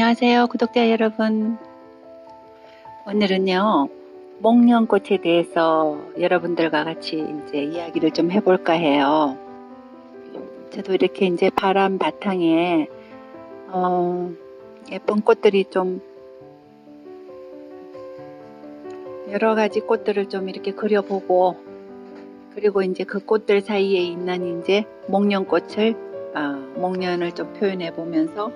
안녕하세요, 구독자 여러분. 오늘은요, 목련꽃에 대해서 여러분들과 같이 이제 이야기를 좀 해볼까 해요. 저도 이렇게 이제 바람 바탕에, 어, 예쁜 꽃들이 좀, 여러 가지 꽃들을 좀 이렇게 그려보고, 그리고 이제 그 꽃들 사이에 있는 이제 목련꽃을, 아, 목련을 좀 표현해 보면서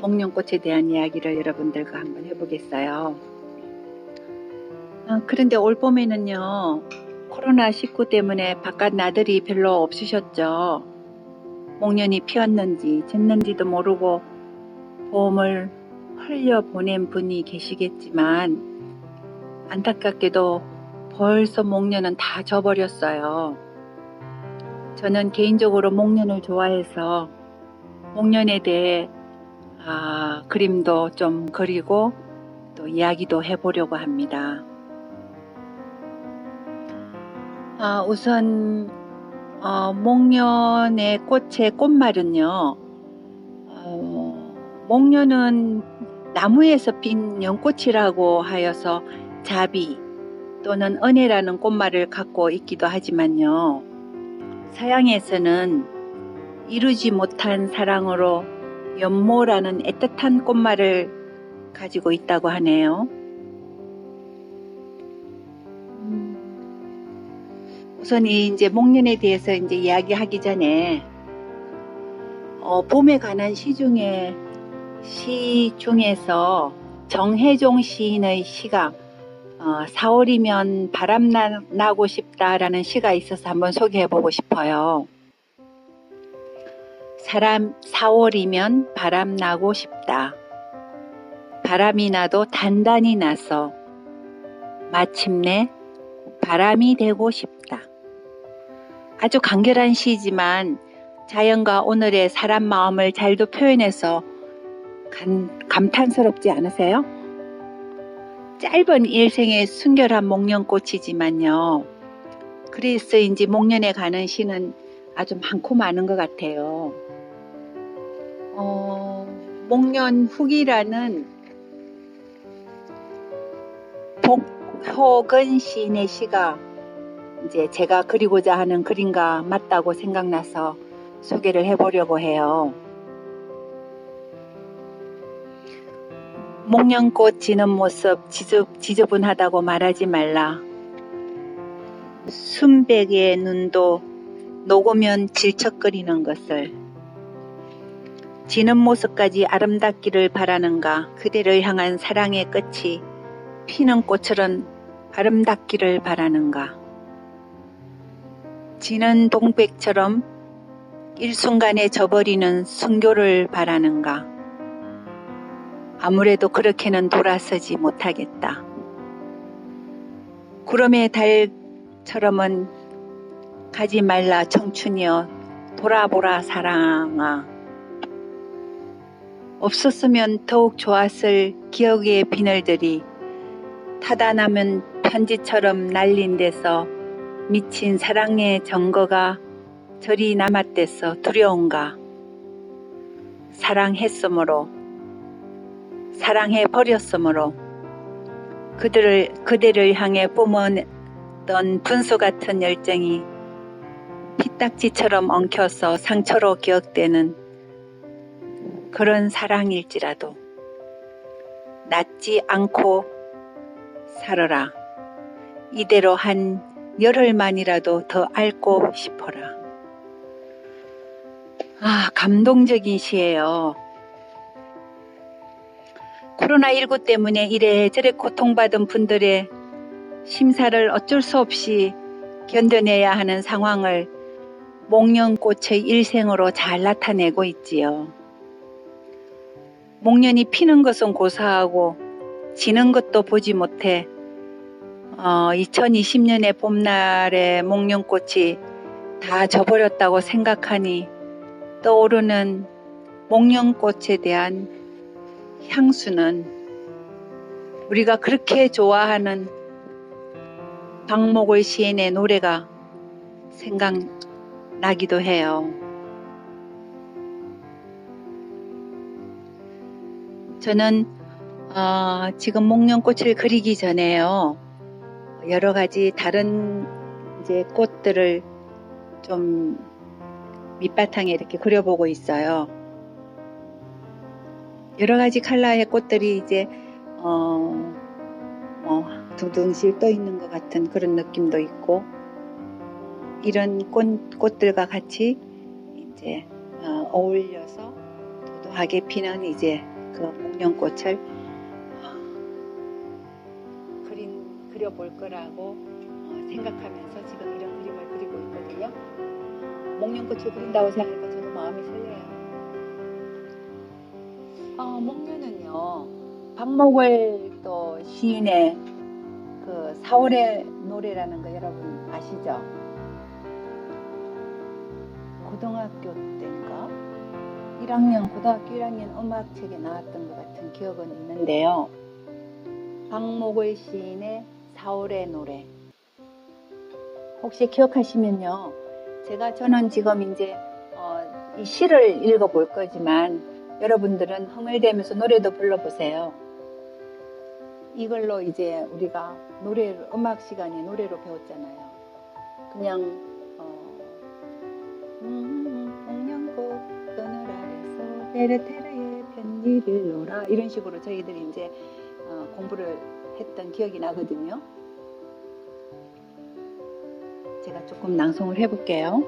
목련꽃에 대한 이야기를 여러분들과 한번 해보겠어요. 아, 그런데 올 봄에는요, 코로나19 때문에 바깥 나들이 별로 없으셨죠. 목련이 피었는지 졌는지도 모르고 봄을 흘려 보낸 분이 계시겠지만, 안타깝게도 벌써 목련은 다 져버렸어요. 저는 개인적으로 목련을 좋아해서 목련에 대해 아, 그림도 좀 그리고 또 이야기도 해보려고 합니다. 아, 우선 어, 목련의 꽃의 꽃말은요. 어, 목련은 나무에서 핀 연꽃이라고 하여서 자비 또는 은혜라는 꽃말을 갖고 있기도 하지만요. 서양에서는 이루지 못한 사랑으로 연모라는 애틋한 꽃말을 가지고 있다고 하네요. 음, 우선 이 이제 목련에 대해서 이제 이야기하기 전에 어, 봄에 관한 시 중에 시 중에서 정혜종 시인의 시가 어, 4월이면 바람 나, 나고 싶다라는 시가 있어서 한번 소개해 보고 싶어요. 사람 4월이면 바람 나고 싶다. 바람이 나도 단단히 나서 마침내 바람이 되고 싶다. 아주 간결한 시지만 자연과 오늘의 사람 마음을 잘도 표현해서 감, 감탄스럽지 않으세요? 짧은 일생의 순결한 목련꽃이지만요. 그리스인지 목련에 가는 시는 아주 많고 많은 것 같아요. 어, 목련 후기라는 복효근 시인의 시가 이제 제가 그리고자 하는 그림과 맞다고 생각나서 소개를 해보려고 해요. 목련꽃 지는 모습 지저, 지저분하다고 말하지 말라. 순백의 눈도 녹으면 질척거리는 것을 지는 모습까지 아름답기를 바라는가? 그대를 향한 사랑의 끝이 피는 꽃처럼 아름답기를 바라는가? 지는 동백처럼 일순간에 져버리는 순교를 바라는가? 아무래도 그렇게는 돌아서지 못하겠다. 구름의 달처럼은 가지 말라 청춘이여 돌아보라 사랑아 없었으면 더욱 좋았을 기억의 비늘들이 타다 남은 편지처럼 날린 데서 미친 사랑의 증거가 저리 남았댔어 두려운가? 사랑했으므로 사랑해 버렸으므로 그들을 그대를 향해 뿜어던 분수 같은 열정이 피딱지처럼 엉켜서 상처로 기억되는 그런 사랑일지라도 낫지 않고 살아라. 이대로 한 열흘만이라도 더 앓고 싶어라. 아, 감동적인 시예요. 코로나19 때문에 이래저래 고통받은 분들의 심사를 어쩔 수 없이 견뎌내야 하는 상황을 목련꽃의 일생으로 잘 나타내고 있지요. 목련이 피는 것은 고사하고 지는 것도 보지 못해 어, 2020년의 봄날의 목련꽃이 다 져버렸다고 생각하니 떠오르는 목련꽃에 대한 향수는 우리가 그렇게 좋아하는 박목월 시인의 노래가 생각나기도 해요. 저는 어, 지금 목련꽃을 그리기 전에요. 여러 가지 다른 이제 꽃들을 좀 밑바탕에 이렇게 그려보고 있어요. 여러 가지 컬러의 꽃들이 이제 어, 뭐 둥둥실 떠 있는 것 같은 그런 느낌도 있고 이런 꽃, 꽃들과 같이 이제 어, 어울려서 도도하게 피는 이제 그 목련꽃을 어, 그린 그려볼 거라고 어, 생각하면서 지금 이런 그림을 그리고 있거든요. 목련꽃을 그린다고 생각하니까 저도 마음이 설레요. 어, 목련은요, 박목월 또 시인의 그 4월의 노래라는 거 여러분 아시죠? 고등학교 때인가? 1학년, 고등학교 1학년 음악책에 나왔던 것 같은 기억은 있는데요. 박목월 시인의 4월의 노래. 혹시 기억하시면요. 제가 저는 지금 이제 어, 이 시를 읽어볼 거지만 여러분들은 흥얼대면서 노래도 불러보세요. 이걸로 이제 우리가 노래 음악 시간에 노래로 배웠잖아요. 그냥 편지를 놓라 이런 식으로 저희들이 이제 어, 공부를 했던 기억이 나거든요. 제가 조금 낭송을 해볼게요.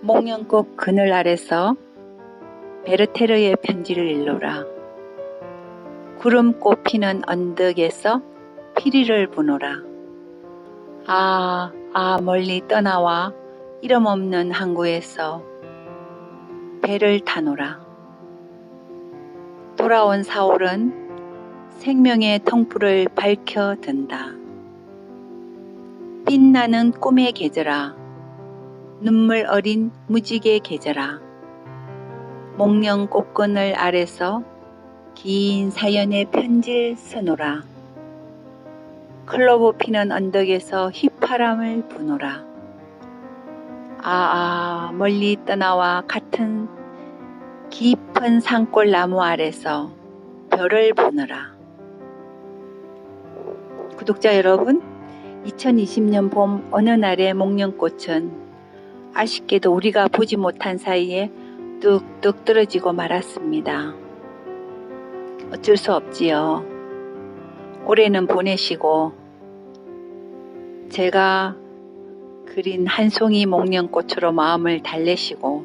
목련꽃 그늘 아래서 베르테르의 편지를 일러라. 구름 꽃피는 언덕에서 피리를 부노라. 아, 아, 멀리 떠나와 이름 없는 항구에서 배를 타노라. 돌아온 사월은 생명의 통불을 밝혀 든다. 빛나는 꿈의 계절아, 눈물 어린 무지개 계절아, 목련 꽃끈을 아래서 긴 사연의 편지를 써노라. 클로버 피는 언덕에서 휘파람을 부노라. 아, 아, 멀리 떠나와 같은 깊은 산골 나무 아래서 별을 보느라. 구독자 여러분, 2020년 봄 어느 날의 목련꽃은 아쉽게도 우리가 보지 못한 사이에 뚝뚝 떨어지고 말았습니다. 어쩔 수 없지요. 올해는 보내시고 제가 그린 한 송이 목련 꽃으로 마음을 달래시고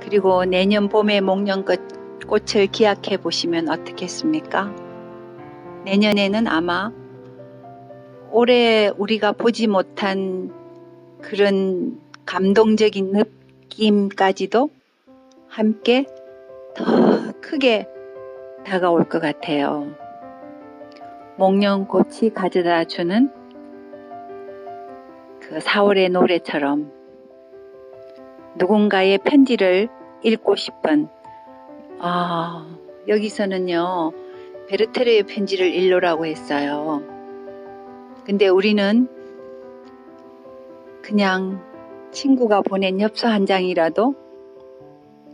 그리고 내년 봄에 목련 꽃을 기약해 보시면 어떻겠습니까? 내년에는 아마 올해 우리가 보지 못한 그런 감동적인 느낌까지도 함께 더 크게 다가올 것 같아요. 목련꽃이 가져다 주는 그 4월의 노래처럼 누군가의 편지를 읽고 싶은 아 여기서는요 베르테르의 편지를 읽으라고 했어요. 근데 우리는 그냥 친구가 보낸 엽서 한 장이라도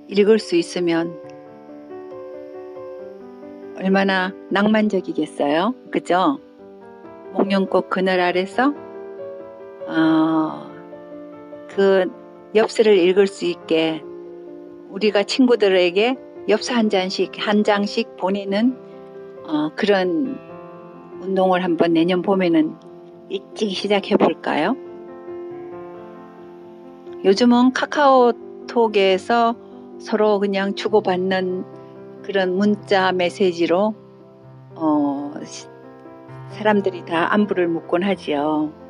읽을 수 있으면 얼마나 낭만적이겠어요? 그죠? 목련꽃 그늘 아래서 어, 그 엽서를 읽을 수 있게 우리가 친구들에게 엽서 한 장씩 한 장씩 보내는 어, 그런 운동을 한번 내년 봄에는 일찍 시작해 볼까요? 요즘은 카카오톡에서 서로 그냥 주고받는 그런 문자 메시지로 어, 사람들이 다 안부를 묻곤 하지요.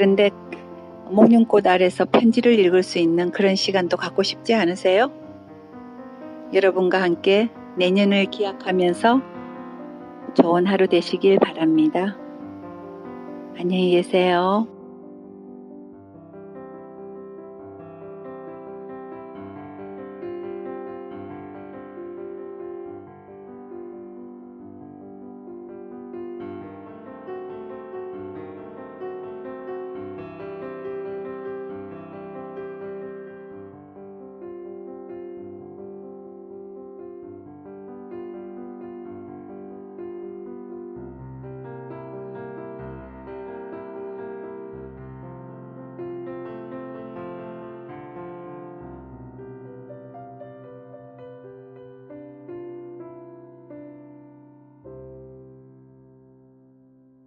그런데 목련꽃 아래서 편지를 읽을 수 있는 그런 시간도 갖고 싶지 않으세요? 여러분과 함께 내년을 기약하면서 좋은 하루 되시길 바랍니다. 안녕히 계세요.